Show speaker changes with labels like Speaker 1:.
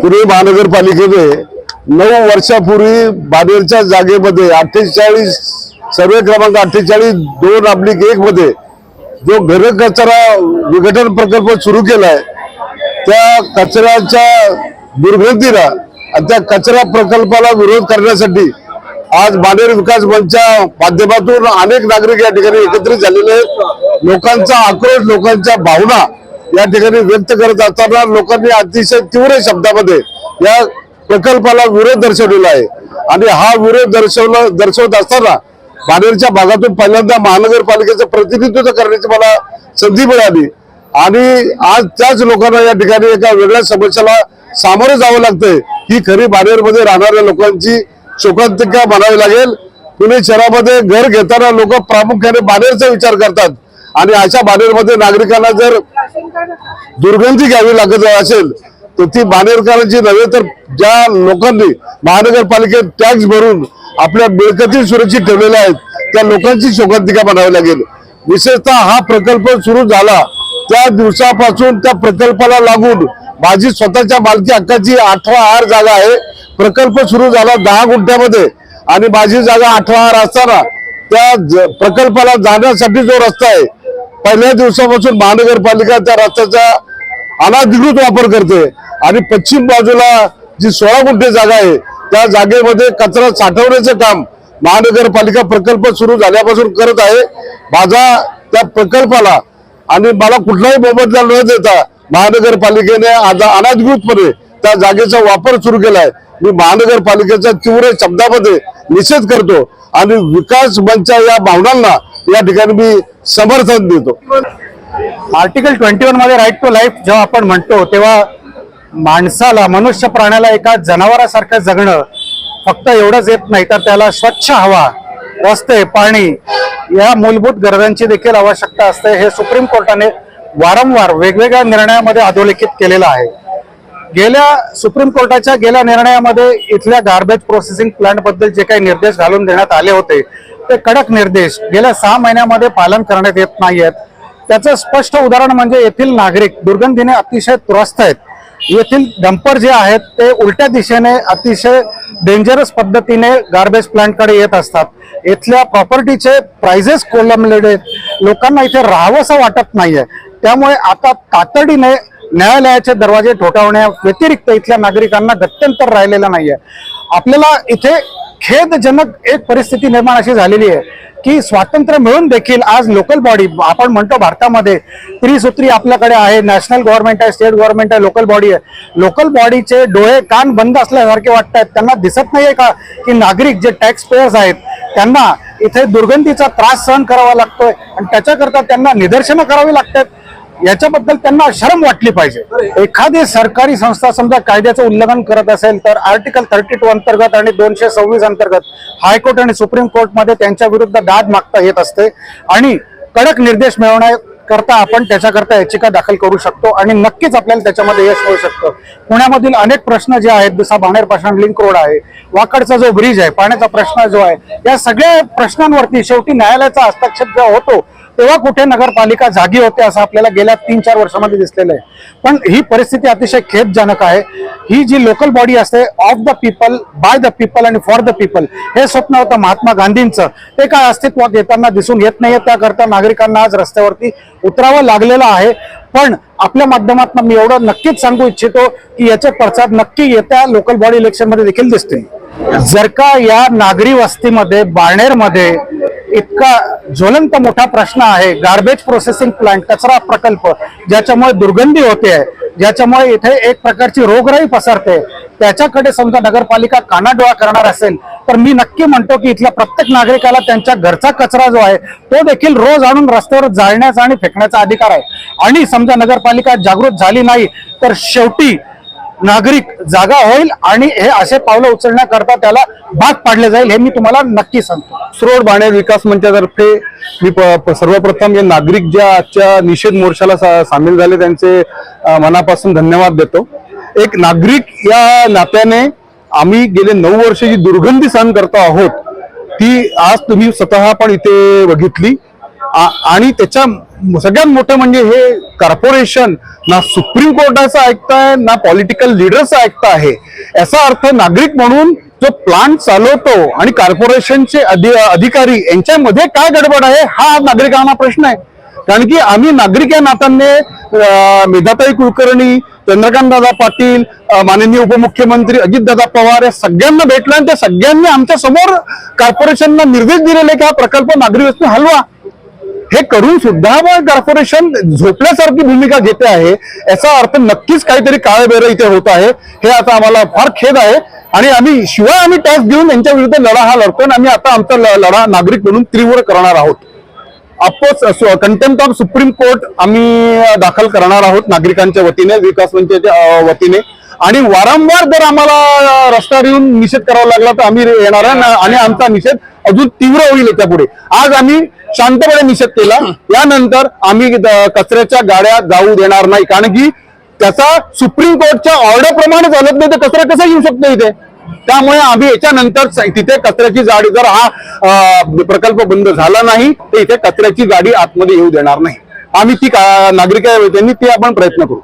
Speaker 1: पुणे महानगरपालिकेने नऊ वर्षापूर्वी बानेरच्या जागेमध्ये अठ्ठेचाळीस सर्वे क्रमांक अठ्ठेचाळीस दोन अब्लिक एक मध्ये जो घनकचरा विघटन प्रकल्प सुरू केलाय त्या कचऱ्याच्या दुर्गतीला आणि त्या कचरा प्रकल्पाला विरोध करण्यासाठी आज बानेर विकास मंचच्या माध्यमातून अनेक नागरिक या ठिकाणी एकत्रित झालेले आहेत. लोकांचा आक्रोश लोकांच्या भावना या ठिकाणी व्यक्त करत असताना लोकांनी अतिशय तीव्र शब्दामध्ये या प्रकल्पाला विरोध दर्शवलेला आहे. आणि हा विरोध दर्शवला दर्शवत असताना बाणेरच्या भागातून पहिल्यांदा महानगरपालिकेचं प्रतिनिधित्व करण्याची मला संधी मिळाली. आणि आज त्याच लोकांना या ठिकाणी एका वेगळ्या समस्याला सामोरं जावं लागतंय. ही खरी बानेरमध्ये राहणाऱ्या लोकांची शोकांतिका म्हणावी लागेल. पुणे शहरामध्ये घर घेताना लोक प्रामुख्याने बाणेरचा विचार करतात. आणि अशा बानेरमध्ये नागरिकांना जर दुर्गंधी घ्यावी लागत असेल तर ती बानेरकरांची नव्हे तर ज्या लोकांनी महानगरपालिकेत टॅक्स भरून आपल्या मिळकती सुरक्षित ठेवलेल्या आहेत त्या लोकांची शोकांतिका म्हणावी लागेल. विशेषतः हा प्रकल्प सुरू झाला त्या दिवसापासून त्या प्रकल्पाला लागून माझी स्वतःच्या मालकी हक्काची अठरा आर जागा आहे. प्रकल्प सुरू झाला दहा गुंठ्यामध्ये आणि माझी जागा अठरा आर असताना त्या ज- प्रकल्पाला जाण्यासाठी जो रस्ता आहे पहिल्या दिवसापासून महानगरपालिका त्या रस्त्याचा अनाधिकृत वापर करते. आणि पश्चिम बाजूला जी सोळा गुंठे जागा आहे त्या जागेमध्ये कचरा साठवण्याचं काम महानगरपालिका प्रकल्प सुरू झाल्यापासून करत आहे. माझा त्या प्रकल्पाला आणि मला कुठलाही मोबदला न देता महानगरपालिकेने आता अनाधिकृतपणे त्या जागेचा वापर सुरू केलाय. मी महानगरपालिकेच्या तीव्र शब्दामध्ये निषेध करतो आणि विकास मंचा या भावनांना या ठिकाणी मी समर्थन देतो.
Speaker 2: आर्टिकल ट्वेंटी वनमध्ये राईट टू लाईफ जेव्हा आपण म्हणतो तेव्हा माणसाला मनुष्य प्राण्याला एका जनावरासारखं जगणं फक्त एवढंच येत नाही तर त्याला स्वच्छ हवा रस्ते पाणी या मूलभूत गरजांची देखील आवश्यकता असते. हे सुप्रीम कोर्टाने वारंवार वेगवेगळ्या निर्णयामध्ये अधोलेखित केलेलं आहे. गेल्या सुप्रीम कोर्टाच्या गेल्या निर्णयामध्ये इथल्या गार्बेज प्रोसेसिंग प्लांटबद्दल जे काही निर्देश घालून देण्यात आले होते ते कडक निर्देश गेल्या सहा महिन्यामध्ये पालन करण्यात येत नाहीयेत. त्याचं स्पष्ट उदाहरण म्हणजे येथील नागरिक दुर्गंधीने अतिशय त्रस्त आहेत. येथील डंपर जे आहेत ते उलट्या दिशेने अतिशय डेंजरस पद्धतीने गार्बेज प्लांटकडे येत असतात. इथल्या प्रॉपर्टीचे प्राइजेस कोलमलेले आहेत. लोकांना इथे राहावंसं वाटत नाहीये. त्यामुळे आता तातडीने न्यायालयाचे दरवाजे ठोठावण्या व्यतिरिक्त इथल्या नागरिकांना गत्यंतर राहिलेलं नाहीये. आपल्याला इथे खेदजनक एक परिस्थिती निर्माण अशी झालेली आहे की स्वातंत्र्य मिळून देखील आज लोकल बॉडी आपण म्हणतो भारतामध्ये त्रिसूत्री आपल्याकडे आहे नॅशनल गव्हर्नमेंट आहे स्टेट गव्हर्नमेंट आहे लोकल बॉडी आहे. लोकल बॉडीचे डोळे कान बंद असल्यासारखे वाटत आहेत त्यांना दिसत नाहीये का की नागरिक जे टॅक्स पेयर्स आहेत त्यांना इथे दुर्गंधीचा त्रास सहन करावा लागतोय? आणि त्याच्याकरता त्यांना निदर्शनं करावी लागतात याच्याबद्दल त्यांना शरम वाटली पाहिजे. एखादी सरकारी संस्था समजा कायद्याचं उल्लंघन करत असेल तर आर्टिकल थर्टी टू अंतर्गत आणि दोनशे सव्वीस अंतर्गत हायकोर्ट आणि सुप्रीम कोर्टमध्ये त्यांच्या विरुद्ध दाद मागता येत असते आणि कडक निर्देश मिळवण्याकरता आपण त्याच्याकरता याचिका दाखल करू शकतो आणि नक्कीच आपल्याला त्याच्यामध्ये यश मिळू शकतं. पुण्यामधील अनेक प्रश्न जे आहेत जसा बाणेरपासून लिंक रोड आहे वाकडचा जो ब्रिज आहे पाण्याचा प्रश्न जो आहे या सगळ्या प्रश्नांवरती शेवटी न्यायालयाचा हस्तक्षेप जो होतो तेव्हा कुठे नगरपालिका जागी होते असं आपल्याला गेल्या तीन चार वर्षामध्ये दिसलेलं आहे. पण ही परिस्थिती अतिशय खेदजनक आहे. ही जी लोकल बॉडी असते of the people by the people आणि फॉर द पीपल हे स्वप्न होतं महात्मा गांधींचं. ते काय अस्तित्वात येताना दिसून येत नाहीये. त्याकरता नागरिकांना आज रस्त्यावरती उतरावं लागलेलं आहे. पण आपल्या माध्यमातून मी एवढं नक्कीच सांगू इच्छितो की याचे पडसाद नक्की येत्या लोकल बॉडी इलेक्शनमध्ये देखील दिसतील. जर का या नागरी वस्तीमध्ये बाणेरमध्ये इतका ज्वलंत मोठा प्रश्न आहे. गार्बेज प्रोसेसिंग प्लांट कचरा प्रकल्प ज्याच्यामुळे दुर्गंधी होते आहे ज्याच्यामुळे इथे एक प्रकारची रोगराई पसरते. त्याच्याकडे समजा नगरपालिका कानाडोळा करणार असेल तर मी नक्की म्हणतो की इथल्या प्रत्येक नागरिकाला त्यांच्या घरचा कचरा जो आहे तो देखील रोज आणून रस्त्यावर जाळण्याचा आणि फेकण्याचा अधिकार आहे. आणि समजा नगरपालिका जागृत झाली नाही तर शेवटी नागरिक जागा होईल आणि हे असे पावलं उचलण्याकरता त्याला भाग पाडले जाईल हे मी तुम्हाला नक्की सांगतो.
Speaker 3: सरोड बाणेर विकास मंचातर्फे मी प- सर्वप्रथम या नागरिक ज्या आजच्या निषेध मोर्चाला सा- सामील झाले त्यांचे मनापासून धन्यवाद देतो. एक नागरिक या नात्याने आम्ही गेले नऊ वर्ष जी दुर्गंधी सहन करतो आहोत ती आज तुम्ही स्वतः पण इथे बघितली. आ- आणि त्याच्या सगळ्यात मोठं म्हणजे हे कॉर्पोरेशन ना सुप्रीम कोर्टाचं ऐकताय ना पॉलिटिकल लिडरचं ऐकता आहे याचा अर्थ नागरिक म्हणून जो प्लांट चालवतो आणि कॉर्पोरेशनचे अधि अधिकारी यांच्यामध्ये काय गडबड आहे हा नागरिकांना प्रश्न आहे. कारण की आम्ही नागरिक या नात्याने मेधाताई कुलकर्णी चंद्रकांत दादा पाटील माननीय उपमुख्यमंत्री अजितदादा पवार या सगळ्यांना भेटला आणि त्या सगळ्यांनी आमच्यासमोर कॉर्पोरेशनला निर्देश दिलेले की हा प्रकल्प नागरी वस्तू हलवा. हे करून सुद्धा मग कॉर्पोरेशन झोपल्यासारखी भूमिका घेते आहे. याचा अर्थ नक्कीच काहीतरी काळेबेर इथे होत आहे. हे आता आम्हाला फार खेद आहे. आणि आम्ही शिवाय आम्ही टॅक्स देऊन यांच्या विरुद्ध लढा हा लढतो आणि आम्ही आता आमचा ल- लढा नागरिक म्हणून तीव्र करणार आहोत. Oppose contempt of supreme court आम्ही दाखल करणार आहोत नागरिकांच्या वतीने विकास मंचाच्या वतीने. आणि वारंवार जर आम्हाला रस्त्यावर येऊन निषेध करावा लागला तर आम्ही येणार आहे ना- आणि आमचा निषेध अजून तीव्र होईल याच्यापुढे आज आम्ही शांतपणे निषेध केला. यानंतर आम्ही कचऱ्याच्या गाड्या जाऊ देणार नाही. कारण की त्याचा सुप्रीम कोर्टच्या ऑर्डर प्रमाणे चालत नाही तर कचरा कसा येऊ शकतो इथे? त्यामुळे आम्ही याच्यानंतर तिथे कचऱ्याची गाडी जर हा प्रकल्प बंद झाला नाही तर इथे कचऱ्याची गाडी आतमध्ये येऊ देणार नाही. आम्ही ती का- नागरिक त्यांनी ते आपण प्रयत्न करू.